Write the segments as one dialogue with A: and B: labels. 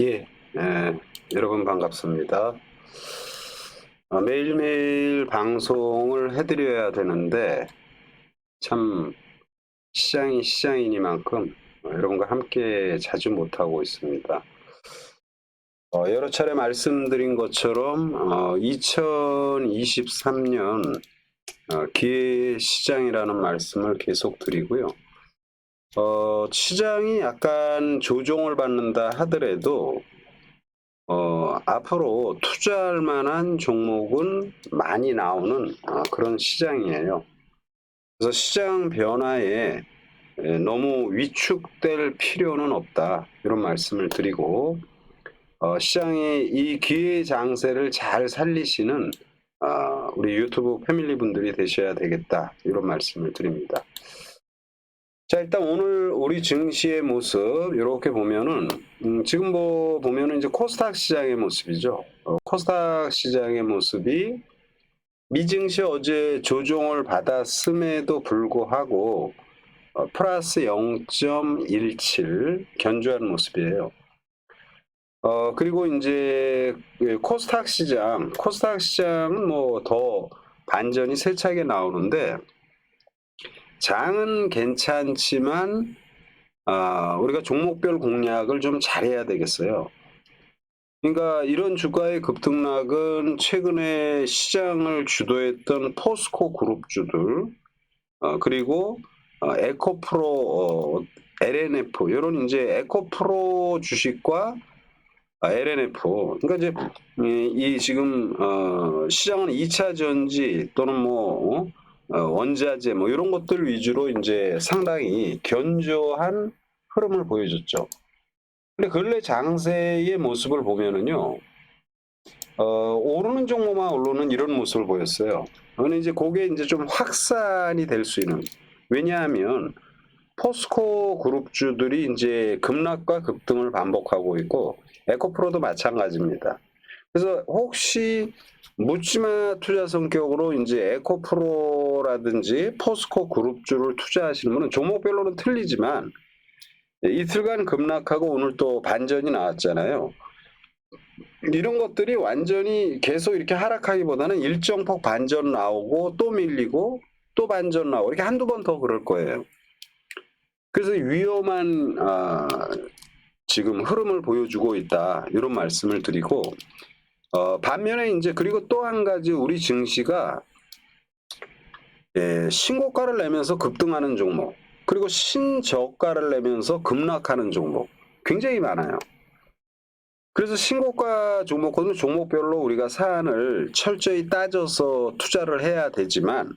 A: 예, 예, 여러분 반갑습니다. 어, 매일매일 방송을 해드려야 되는데 참 시장이 시장이니만큼 어, 여러분과 함께 자주 못하고 있습니다. 어, 여러 차례 말씀드린 것처럼 어, 2023년 어, 기회 시장이라는 말씀을 계속 드리고요. 어, 시장이 약간 조정을 받는다 하더라도 어, 앞으로 투자할 만한 종목은 많이 나오는 어, 그런 시장이에요. 그래서 시장 변화에 에, 너무 위축될 필요는 없다. 이런 말씀을 드리고 어, 시장이 이 기회 장세를 잘 살리시는 어, 우리 유튜브 패밀리 분들이 되셔야 되겠다. 이런 말씀을 드립니다. 자, 일단 오늘 우리 증시의 모습 이렇게 보면은 음, 지금 뭐 보면은 이제 코스닥 시장의 모습이죠. 어, 코스닥 시장의 모습이 미증시 어제 조정을 받았음에도 불구하고 어, 플러스 0.17 견주한 모습이에요. 어, 그리고 이제 그 코스닥 시장, 코스닥 시장은 뭐 더 반전이 세차게 나오는데 장은 괜찮지만 아, 우리가 종목별 공략을 좀 잘해야 되겠어요. 그러니까 이런 주가의 급등락은 최근에 시장을 주도했던 포스코 그룹주들 어, 그리고 어, 에코프로 어, LNF 이런 이제 에코프로 주식과 아, LNF 그러니까 이제 이, 이 지금 어, 시장은 2차 전지 또는 뭐 어? 어, 원자재 뭐 이런 것들 위주로 이제 상당히 견조한 흐름을 보여줬죠. 근데 근래 장세의 모습을 보면은요, 어, 오르는 종목만 오르는 이런 모습을 보였어요. 근데 이제 그게 이제 좀 확산이 될 수 있는, 왜냐하면 포스코 그룹주들이 이제 급락과 급등을 반복하고 있고, 에코프로도 마찬가지입니다. 그래서 혹시 묻지마 투자 성격으로 이제 에코프로라든지 포스코 그룹주를 투자하시는 분은 종목별로는 틀리지만 이틀간 급락하고 오늘 또 반전이 나왔잖아요. 이런 것들이 완전히 계속 이렇게 하락하기보다는 일정 폭 반전 나오고 또 밀리고 또 반전 나오고 이렇게 한두 번 더 그럴 거예요. 그래서 위험한 아, 지금 흐름을 보여주고 있다 이런 말씀을 드리고 어, 반면에 이제 그리고 또 한 가지 우리 증시가 예, 신고가를 내면서 급등하는 종목 그리고 신저가를 내면서 급락하는 종목 굉장히 많아요. 그래서 신고가 종목은 종목별로 우리가 사안을 철저히 따져서 투자를 해야 되지만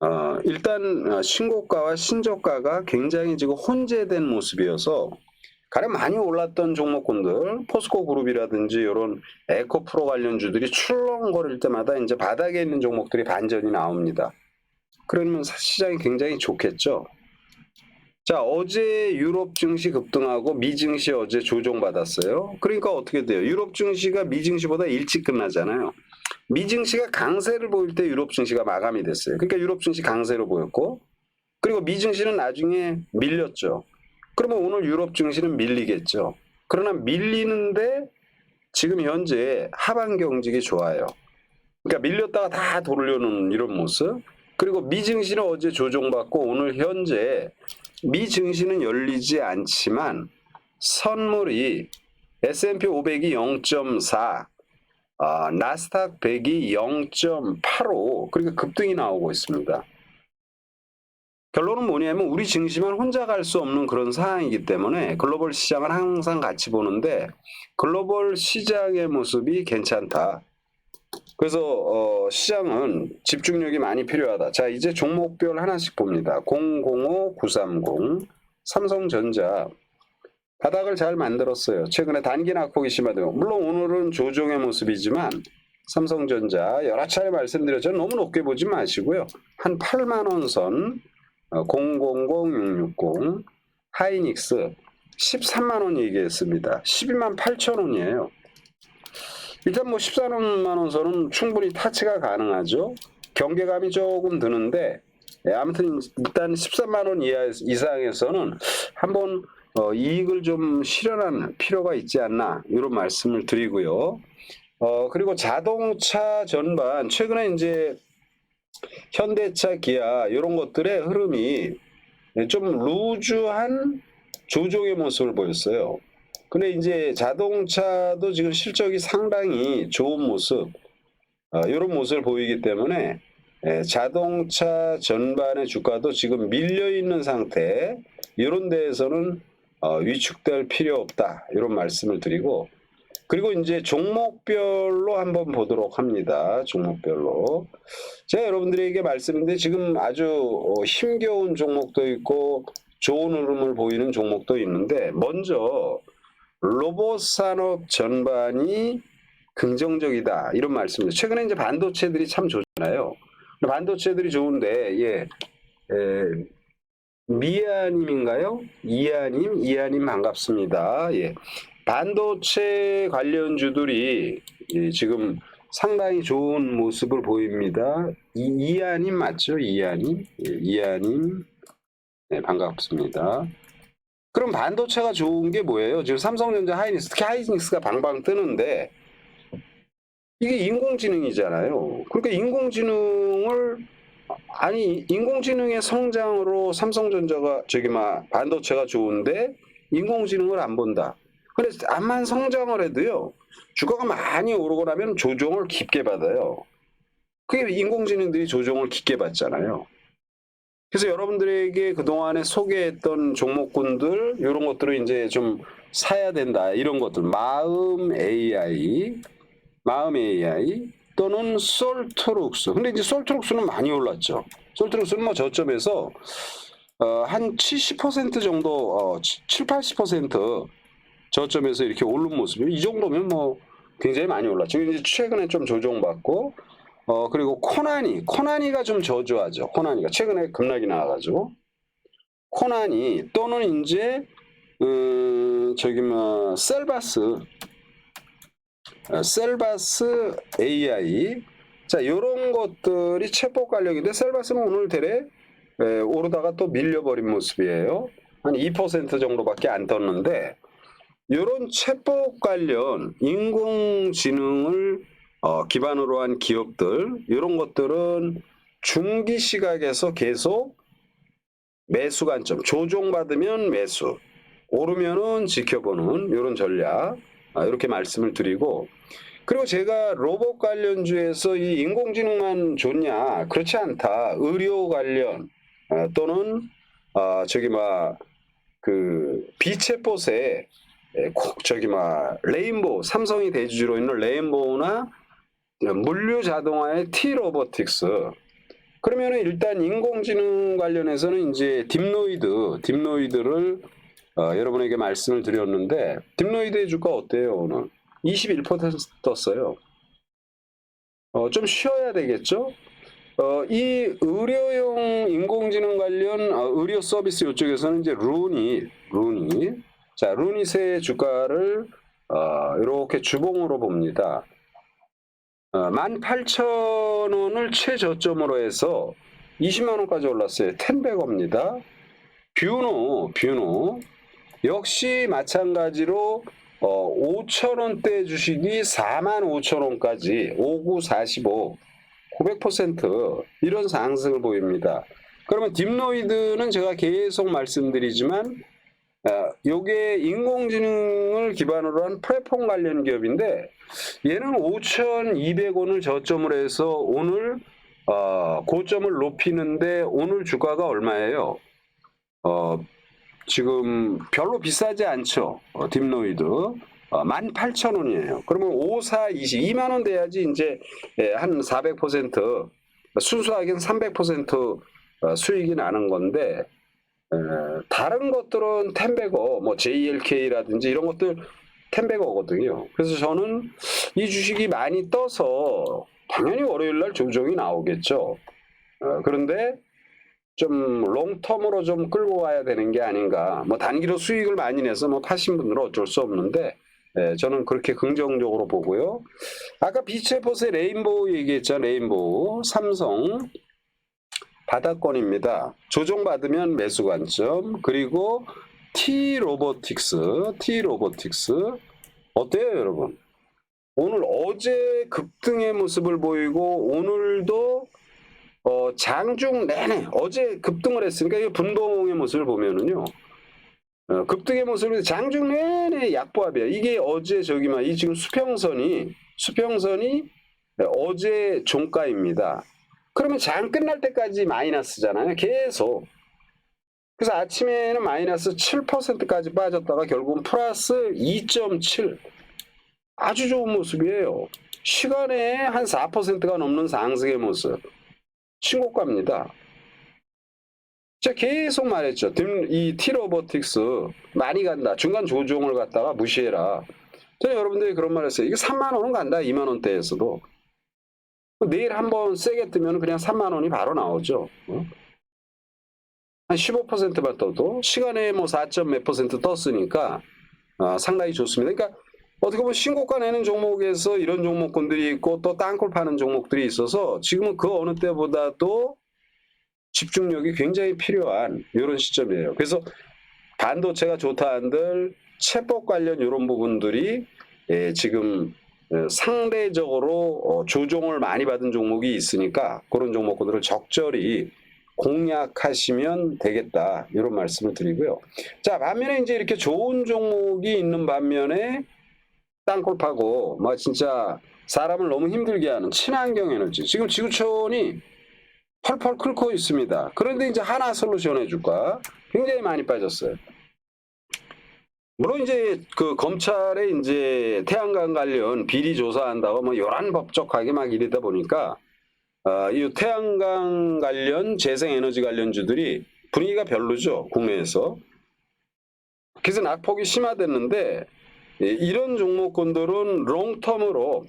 A: 어, 일단 어, 신고가와 신저가가 굉장히 지금 혼재된 모습이어서 가장 많이 올랐던 종목군들 포스코 그룹이라든지 이런 에코프로 관련주들이 출렁거릴 때마다 이제 바닥에 있는 종목들이 반전이 나옵니다. 그러면 시장이 굉장히 좋겠죠. 자 어제 유럽 증시 급등하고 미 증시 어제 조정받았어요. 그러니까 어떻게 돼요? 유럽 증시가 미 증시보다 일찍 끝나잖아요. 미 증시가 강세를 보일 때 유럽 증시가 마감이 됐어요. 그러니까 유럽 증시 강세로 보였고 그리고 미 증시는 나중에 밀렸죠. 그러면 오늘 유럽 증시는 밀리겠죠. 그러나 밀리는데 지금 현재 하반 경직이 좋아요. 그러니까 밀렸다가 다 돌려놓는 이런 모습. 그리고 미 증시는 어제 조정받고 오늘 현재 미 증시는 열리지 않지만 선물이 S&P 500이 0.4, 아, 나스닥 100이 0.85 그러니까 급등이 나오고 있습니다. 결론은 뭐냐면 우리 증시만 혼자 갈 수 없는 그런 상황이기 때문에 글로벌 시장을 항상 같이 보는데 글로벌 시장의 모습이 괜찮다. 그래서 어, 시장은 집중력이 많이 필요하다. 자 이제 종목별 하나씩 봅니다. 005, 930, 삼성전자 바닥을 잘 만들었어요. 최근에 단기 낙폭이 심하대요. 물론 오늘은 조정의 모습이지만 삼성전자 여러 차례 말씀드렸죠. 너무 높게 보지 마시고요. 한 8만 원 선, 어, 000660, 하이닉스 13만 원 얘기했습니다. 12만 8천 원이에요. 일단 뭐 14만 원 선은 충분히 타치가 가능하죠. 경계감이 조금 드는데 예, 아무튼 일단 13만 원 이하 이상에서는 한번 어, 이익을 좀 실현하는 필요가 있지 않나 이런 말씀을 드리고요. 어, 그리고 자동차 전반 최근에 이제 현대차, 기아 이런 것들의 흐름이 좀 루즈한 조정의 모습을 보였어요. 근데 이제 자동차도 지금 실적이 상당히 좋은 모습, 어, 이런 모습을 보이기 때문에 예, 자동차 전반의 주가도 지금 밀려 있는 상태, 이런 데에서는 어, 위축될 필요 없다 이런 말씀을 드리고 그리고 이제 종목별로 한번 보도록 합니다. 종목별로 제가 여러분들에게 말씀드린 지금 아주 어, 힘겨운 종목도 있고 좋은 흐름을 보이는 종목도 있는데 먼저 로봇 산업 전반이 긍정적이다 이런 말씀입니다. 최근에 이제 반도체들이 참 좋잖아요. 반도체들이 좋은데 예, 에, 미아님인가요? 이하님, 이하님 반갑습니다. 예. 반도체 관련주들이 예, 지금 상당히 좋은 모습을 보입니다. 이, 이하님 맞죠? 이하님? 예, 이하님. 네, 반갑습니다. 그럼 반도체가 좋은 게 뭐예요? 지금 삼성전자 하이닉스, 특히 하이닉스가 방방 뜨는데 이게 인공지능이잖아요. 그러니까 인공지능을 아니 인공지능의 성장으로 삼성전자가 저기 막 반도체가 좋은데 인공지능을 안 본다. 근데 암만 성장을 해도요 주가가 많이 오르고 나면 조정을 깊게 받아요. 그게 인공지능들이 조정을 깊게 받잖아요. 그래서 여러분들에게 그동안에 소개했던 종목군들 이런 것들을 이제 좀 사야 된다 이런 것들 마음 AI 마음 AI 또는 솔트룩스. 근데 이제 솔트룩스는 많이 올랐죠. 솔트룩스는 뭐 저점에서 어, 한 70% 정도, 어, 7, 80% 저점에서 이렇게 오른 모습이 이 정도면 뭐 굉장히 많이 올랐죠. 이제 최근에 좀 조정받고 어 그리고 코나니, 코나니가 좀 저조하죠. 코나니가 최근에 급락이 나와가지고 코나니 또는 이제 음, 저기 뭐 셀바스 어, 셀바스 AI 자 이런 것들이 체포 관련인데 셀바스는 오늘 대래 에, 오르다가 또 밀려버린 모습이에요. 한 2% 정도밖에 안 떴는데 이런 체포 관련 인공지능을 어, 기반으로 한 기업들 이런 것들은 중기 시각에서 계속 매수 관점 조종받으면 매수 오르면은 지켜보는 이런 전략 아, 이렇게 말씀을 드리고 그리고 제가 로봇 관련주에서 이 인공지능만 좋냐? 그렇지 않다. 의료 관련 아, 또는 아, 저기 막 그 비체포세 에, 코- 저기 막 레인보우 삼성이 대주주로 있는 레인보우나 물류 자동화의 T 로보틱스 그러면은 일단 인공지능 관련해서는 이제 딥노이드 딥노이드를 어, 여러분에게 말씀을 드렸는데 딥노이드의 주가 어때요 오늘? 21% 떴어요. 어, 좀 쉬어야 되겠죠? 어, 이 의료용 인공지능 관련 어, 의료 서비스 이쪽에서는 이제 루니 루니 자 루닛의 주가를 어, 이렇게 주봉으로 봅니다. 어, 18,000원을 최저점으로 해서 20만 원까지 올랐어요. 텐베거입니다. 뷰노, 뷰노. 역시 마찬가지로 어, 5천 원대 주식이 4만 5천 원까지 5945 900% 이런 상승을 보입니다. 그러면 딥노이드는 제가 계속 말씀드리지만 아, 요게 인공지능을 기반으로 한 플랫폼 관련 기업인데 얘는 5,200원을 저점으로 해서 오늘 어, 고점을 높이는데 오늘 주가가 얼마예요? 어, 지금 별로 비싸지 않죠. 어, 딥노이드. 어, 18,000원이에요. 그러면 5, 4, 20, 2만 원 돼야지 이제 예, 한 400% 순수하게는 300% 어, 수익이 나는 건데 에, 다른 것들은 텐베거, 뭐 JLK라든지 이런 것들 텐베거거든요. 그래서 저는 이 주식이 많이 떠서 당연히 월요일 날 조정이 나오겠죠. 어, 그런데 좀 롱텀으로 좀 끌고 와야 되는 게 아닌가. 뭐 단기로 수익을 많이 내서 뭐 파신 분들은 어쩔 수 없는데 예, 저는 그렇게 긍정적으로 보고요. 아까 비체포스의 레인보우 얘기했죠. 레인보우 삼성 바닥권입니다. 조정받으면 매수 관점 그리고 T 로보틱스, T 로보틱스 어때요, 여러분? 오늘 어제 급등의 모습을 보이고 오늘도 어, 장중 내내 어제 급등을 했으니까 이 분봉의 모습을 보면은요. 어, 급등의 모습을 장중 내내 약보합이야. 이게 어제 저기만 이 지금 수평선이 수평선이 어제 종가입니다. 그러면 장 끝날 때까지 마이너스잖아요. 계속. 그래서 아침에는 마이너스 7%까지 빠졌다가 결국은 플러스 2.7. 아주 좋은 모습이에요. 시간에 한 4%가 넘는 상승의 모습. 신고가입니다. 제가 계속 말했죠. 이 티로보틱스 많이 간다. 중간 조종을 갖다가 무시해라. 저는 여러분들이 그런 말 했어요. 이게 3만 원은 간다. 2만 원대에서도. 내일 한번 세게 뜨면 그냥 3만 원이 바로 나오죠. 어? 한 15%만 떠도 시간에 뭐 4점 몇 퍼센트 떴으니까 아, 상당히 좋습니다. 그러니까 어떻게 보면 신고가 내는 종목에서 이런 종목군들이 있고 또 땅굴 파는 종목들이 있어서 지금은 그 어느 때보다도 집중력이 굉장히 필요한 이런 시점이에요. 그래서 반도체가 좋다 한들 채법 관련 이런 부분들이 예, 지금 어, 상대적으로 어, 조종을 많이 받은 종목이 있으니까 그런 종목들을 적절히 공략하시면 되겠다 이런 말씀을 드리고요. 자 반면에 이제 이렇게 좋은 종목이 있는 반면에 땅굴 파고 막 진짜 사람을 너무 힘들게 하는 친환경 에너지 지금 지구촌이 펄펄 끓고 있습니다. 그런데 이제 하나 솔루션 해줄까 굉장히 많이 빠졌어요. 물론 이제 그 검찰에 이제 태양광 관련 비리 조사한다고 뭐 요란 법적하게 막 이러다 보니까 아, 이 태양광 관련 재생에너지 관련주들이 분위기가 별로죠 국내에서. 그래서 낙폭이 심화됐는데 예, 이런 종목군들은 롱텀으로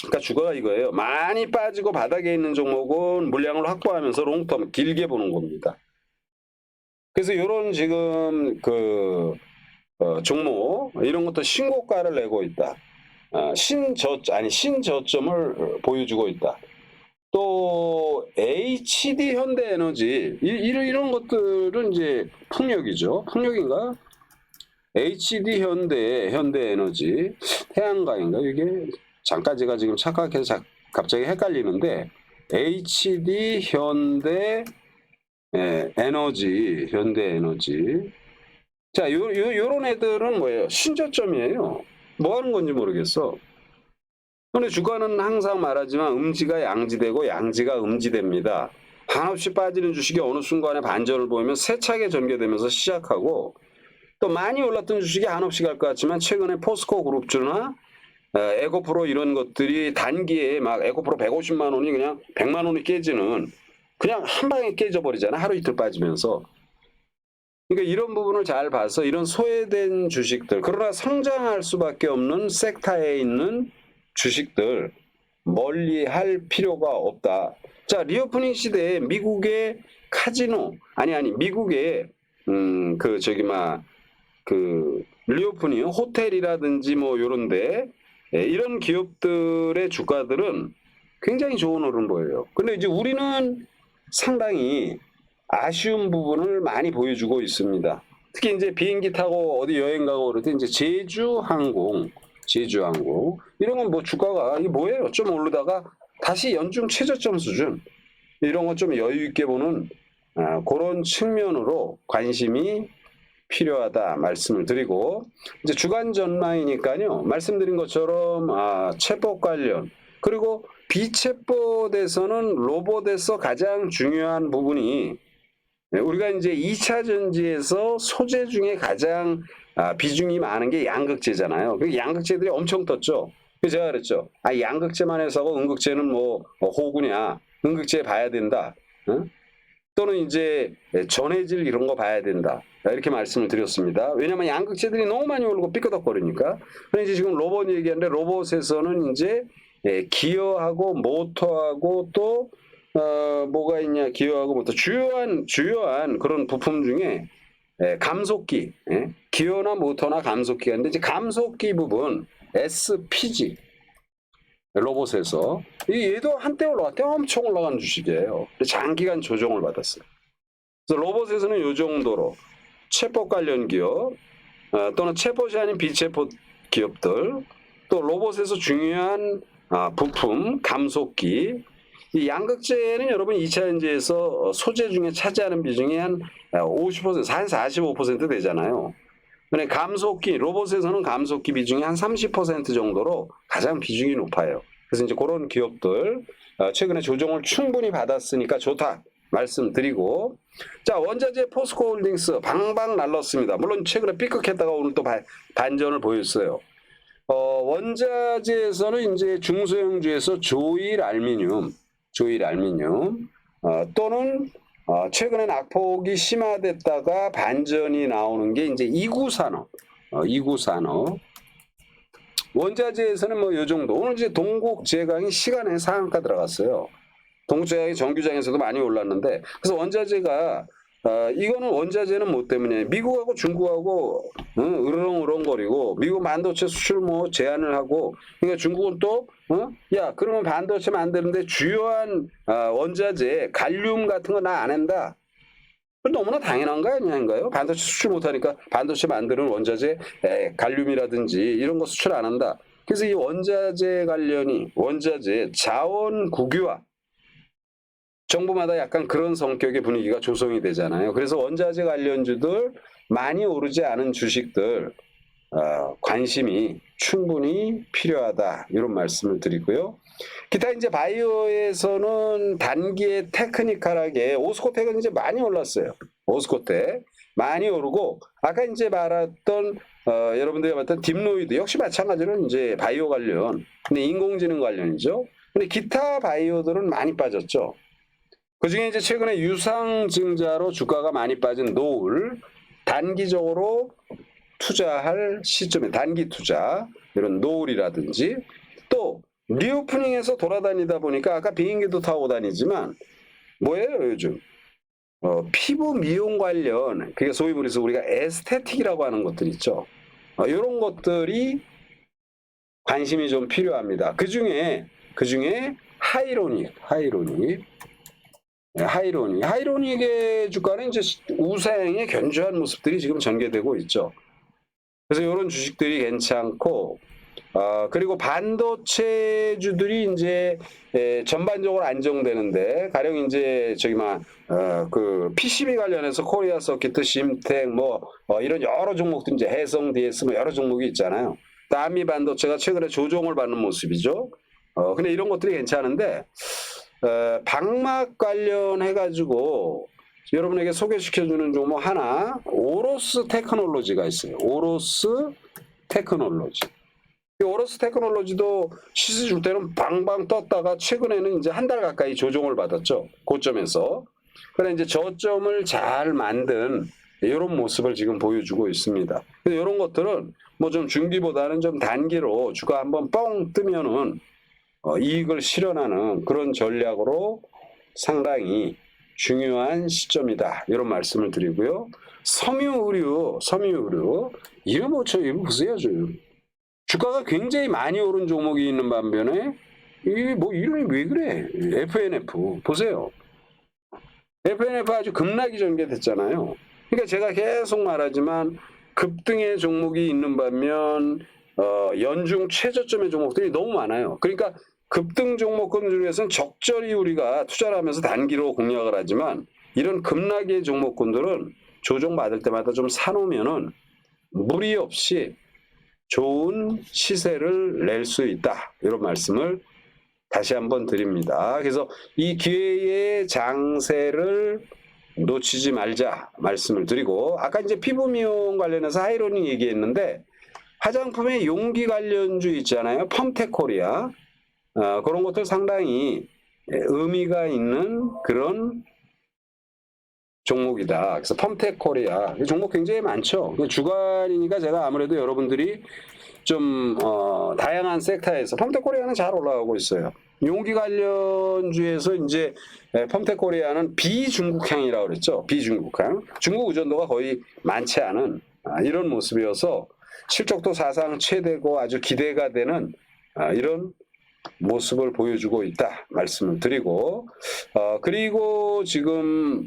A: 그러니까 주가가 이거예요. 많이 빠지고 바닥에 있는 종목은 물량을 확보하면서 롱텀 길게 보는 겁니다. 그래서 이런 지금 그 어, 종목 이런 것도 신고가를 내고 있다. 아, 신저 아니 신저점을 보여주고 있다. 또 HD 현대에너지 이, 이런 이런 것들은 이제 풍력이죠. 풍력인가? HD 현대 현대에너지 태양광인가 이게 잠깐 제가 지금 착각해서 자- 갑자기 헷갈리는데 HD 현대 예, 에너지 현대 에너지 자, 요, 요, 요런 애들은 뭐예요? 신저점이에요. 뭐 하는 건지 모르겠어. 근데 주가는 항상 말하지만 음지가 양지되고 양지가 음지됩니다. 한없이 빠지는 주식이 어느 순간에 반전을 보이면 세차게 전개되면서 시작하고 또 많이 올랐던 주식이 한없이 갈 것 같지만 최근에 포스코 그룹주나 어, 에코프로 이런 것들이 단기에 막 에코프로 150만 원이 그냥 100만 원이 깨지는 그냥 한 방에 깨져버리잖아. 하루 이틀 빠지면서. 그러니까 이런 부분을 잘 봐서 이런 소외된 주식들 그러나 성장할 수밖에 없는 섹터에 있는 주식들 멀리 할 필요가 없다. 자 리오프닝 시대에 미국의 카지노 아니 아니 미국의 음 그 저기 막 그 리오프닝 호텔이라든지 뭐 요런데 예, 이런 기업들의 주가들은 굉장히 좋은 흐름 보여요. 근데 이제 우리는 상당히 아쉬운 부분을 많이 보여주고 있습니다. 특히 이제 비행기 타고 어디 여행 가고 그럴 때 이제 제주 항공, 제주 항공 이런 건 뭐 주가가 이게 뭐예요? 좀 오르다가 다시 연중 최저점 수준 이런 건좀 여유 있게 보는 아, 그런 측면으로 관심이 필요하다 말씀을 드리고 이제 주간 전망이니까요 말씀드린 것처럼 아, 채법 관련 그리고 비채법에서는 로봇에서 가장 중요한 부분이 네, 우리가 이제 2차 전지에서 소재 중에 가장 아, 비중이 많은 게 양극재잖아요. 그 양극재들이 엄청 떴죠. 그래서 제가 그랬죠. 아, 양극재만 해서고 음극재는 뭐, 뭐 호구냐. 음극재 봐야 된다. 응? 또는 이제 전해질 이런 거 봐야 된다. 이렇게 말씀을 드렸습니다. 왜냐하면 양극재들이 너무 많이 오르고 삐끄덕거리니까. 근데 이제 지금 로봇 얘기하는데 로봇에서는 이제 예, 기어하고 모터하고 또 어, 뭐가 있냐 기어하고 모터 주요한 주요한 그런 부품 중에 예, 감속기 예? 기어나 모터나 감속기가 있는데 이제 감속기 부분 SPG 로봇에서 이 얘도 한때 올라갈 때 엄청 올라간 주식이에요. 장기간 조정을 받았어요. 그래서 로봇에서는 이 정도로 체법 관련 기업 어, 또는 체법이 아닌 비체법 기업들 또 로봇에서 중요한 아, 부품 감속기 이 양극재는 여러분 2차 전지에서 소재 중에 차지하는 비중이 한 50%, 한 45% 되잖아요. 근데 감속기, 로봇에서는 감속기 비중이 한 30% 정도로 가장 비중이 높아요. 그래서 이제 그런 기업들 어, 최근에 조정을 충분히 받았으니까 좋다 말씀드리고 자 원자재 포스코홀딩스 방방 날랐습니다. 물론 최근에 삐끗했다가 오늘 또 바- 반전을 보였어요. 어, 원자재에서는 이제 중소형주에서 조일 알미늄, 조일 알미늄 어, 또는 어, 최근에 낙폭이 심화됐다가 반전이 나오는 게 이제 이구 산업, 어, 이구 산업. 원자재에서는 뭐 요 정도. 오늘 이제 동국 제강이 시간에 상한가 들어갔어요. 동국 제강이 정규장에서도 많이 올랐는데 그래서 원자재가 어, 이거는 원자재는 뭐 때문에 미국하고 중국하고 응, 으르렁으렁거리고 미국 반도체 수출 뭐 제한을 하고 그러니까 중국은 또 어? 야 그러면 반도체 만드는데 주요한 어, 원자재 갈륨 같은 거 나 안 한다. 그 너무나 당연한 거 아닌가요? 반도체 수출 못하니까 반도체 만드는 원자재 에, 갈륨이라든지 이런 거 수출 안 한다. 그래서 이 원자재 관련이 원자재 자원 국유화 정부마다 약간 그런 성격의 분위기가 조성이 되잖아요. 그래서 원자재 관련주들 많이 오르지 않은 주식들 어, 관심이 충분히 필요하다 이런 말씀을 드리고요. 기타 이제 바이오에서는 단기에 테크니컬하게 오스코텍은 이제 많이 올랐어요. 오스코텍 많이 오르고 아까 이제 말했던 어, 여러분들이 봤던 딥로이드 역시 마찬가지로 이제 바이오 관련 근데 인공지능 관련이죠. 근데 기타 바이오들은 많이 빠졌죠. 그 중에 이제 최근에 유상증자로 주가가 많이 빠진 노을 단기적으로 투자할 시점에 단기 투자 이런 노을이라든지 또 리오프닝에서 돌아다니다 보니까 아까 비행기도 타고 다니지만 뭐예요 요즘? 어, 피부 미용 관련 그게 소위 말해서 우리가 에스테틱이라고 하는 것들 있죠? 어, 이런 것들이 관심이 좀 필요합니다. 그 중에 그 중에 하이로닉 하이로닉. 네, 하이로닉 하이로닉의 주가는 이제 우상의 견조한 모습들이 지금 전개되고 있죠 그래서 이런 주식들이 괜찮고 어, 그리고 반도체주들이 이제 에, 전반적으로 안정되는데 가령 이제 저기 막그 PCB 관련해서 코리아 서키트, 심텍 뭐 어, 이런 여러 종목들 이제 해성 DS 뭐 여러 종목이 있잖아요. 남미 반도체가 최근에 조정을 받는 모습이죠. 어 근데 이런 것들이 괜찮은데 어, 방막 관련해 가지고 여러분에게 소개시켜주는 종목 하나 오로스 테크놀로지가 있어요. 오로스 테크놀로지. 이 오로스 테크놀로지도 시세 줄 때는 방방 떴다가 최근에는 이제 한 달 가까이 조정을 받았죠. 고점에서. 그런데 이제 저점을 잘 만든 이런 모습을 지금 보여주고 있습니다. 이런 것들은 뭐 좀 중기보다는 좀 단기로 주가 한번 뻥 뜨면은 어, 이익을 실현하는 그런 전략으로 상당히 중요한 시점이다. 이런 말씀을 드리고요. 섬유의류, 섬유의류. 뭐, 저, 이거 보세요, 지금. 주가가 굉장히 많이 오른 종목이 있는 반면에, 이게 뭐, 이름이 왜 그래? FNF. 보세요. FNF 아주 급락이 전개됐잖아요. 그러니까 제가 계속 말하지만, 급등의 종목이 있는 반면, 어, 연중 최저점의 종목들이 너무 많아요. 그러니까 급등 종목군 중에서는 적절히 우리가 투자를 하면서 단기로 공략을 하지만 이런 급락의 종목군들은 조정받을 때마다 좀 사놓으면은 무리 없이 좋은 시세를 낼 수 있다. 이런 말씀을 다시 한번 드립니다. 그래서 이 기회의 장세를 놓치지 말자 말씀을 드리고 아까 이제 피부 미용 관련해서 하이로닝 얘기했는데 화장품의 용기 관련주 있잖아요. 펌텍 코리아. 어, 그런 것들 상당히 의미가 있는 그런 종목이다. 그래서 펌텍 코리아 이 종목 굉장히 많죠. 주간이니까 제가 아무래도 여러분들이 좀 어, 다양한 섹터에서 펌텍 코리아는 잘 올라가고 있어요. 용기 관련주에서 이제 에, 펌텍 코리아는 비중국향이라고 그랬죠. 비중국향. 중국 의존도가 거의 많지 않은 아, 이런 모습이어서 실적도 사상 최대고 아주 기대가 되는 아, 이런 모습을 보여주고 있다 말씀을 드리고 어, 그리고 지금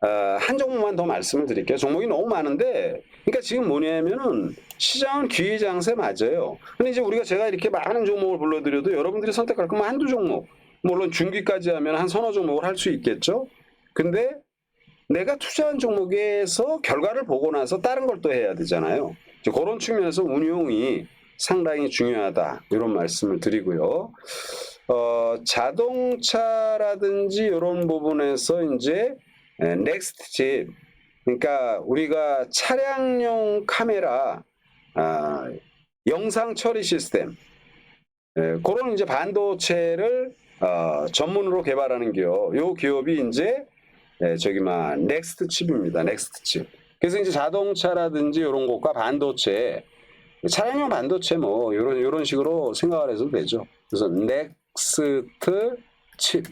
A: 어, 한 종목만 더 말씀을 드릴게요. 종목이 너무 많은데, 그러니까 지금 뭐냐면은 시장은 기회장세 맞아요. 근데 이제 우리가 제가 이렇게 많은 종목을 불러드려도 여러분들이 선택할 거면 한두 종목, 물론 중기까지 하면 한 서너 종목을 할 수 있겠죠. 근데 내가 투자한 종목에서 결과를 보고 나서 다른 걸 또 해야 되잖아요. 그런 측면에서 운용이 상당히 중요하다. 이런 말씀을 드리고요. 어, 자동차라든지 이런 부분에서 이제 넥스트 칩, 그러니까 우리가 차량용 카메라, 아, 영상 처리 시스템, 예, 그런 이제 반도체를 어, 전문으로 개발하는 기업, 요 기업이 이제 예, 저기 막 넥스트 칩입니다. 넥스트 칩. 그래서 이제 자동차라든지 이런 것과 반도체, 차량용 반도체 뭐 이런 이런 식으로 생각을 해도 되죠. 그래서 넥스트 칩.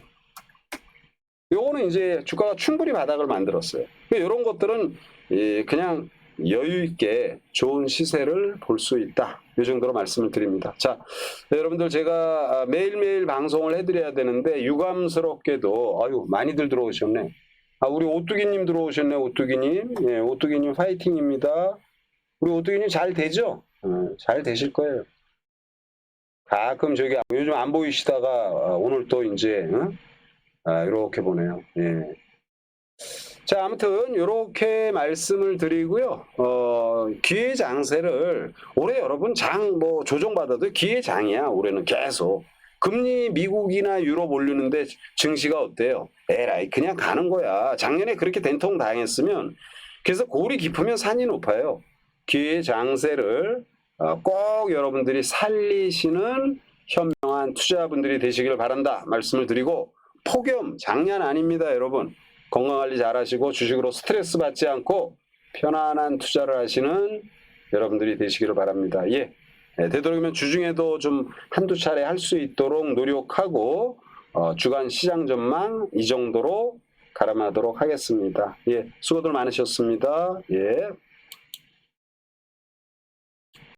A: 요거는 이제 주가가 충분히 바닥을 만들었어요. 이런 것들은 예, 그냥 여유 있게 좋은 시세를 볼 수 있다. 이 정도로 말씀을 드립니다. 자, 네, 여러분들 제가 아, 매일매일 방송을 해드려야 되는데 유감스럽게도 아유 많이들 들어오셨네. 아, 우리 오뚜기님 들어오셨네, 오뚜기님. 예, 오뚜기님 파이팅입니다. 우리 오뚜기님 잘 되죠? 어, 잘 되실 거예요. 가끔 저기 요즘 안 보이시다가 어, 오늘 또 이제 어? 아, 이렇게 보네요. 예. 자, 아무튼 이렇게 말씀을 드리고요. 어, 기회 장세를 올해 여러분 장 뭐 조정받아도 기회 장이야. 올해는 계속. 금리 미국이나 유럽 올리는데 증시가 어때요? 에라이 그냥 가는 거야. 작년에 그렇게 된통 당했으면 그래서 골이 깊으면 산이 높아요. 기회 장세를 어, 꼭 여러분들이 살리시는 현명한 투자분들이 되시길 바란다 말씀을 드리고 폭염 장난 아닙니다 여러분. 건강관리 잘하시고 주식으로 스트레스 받지 않고 편안한 투자를 하시는 여러분들이 되시기를 바랍니다. 예 예, 되도록이면 주중에도 좀 한두 차례 할 수 있도록 노력하고 어, 주간 시장 전망 이 정도로 가름하도록 하겠습니다. 예 수고들 많으셨습니다. 예.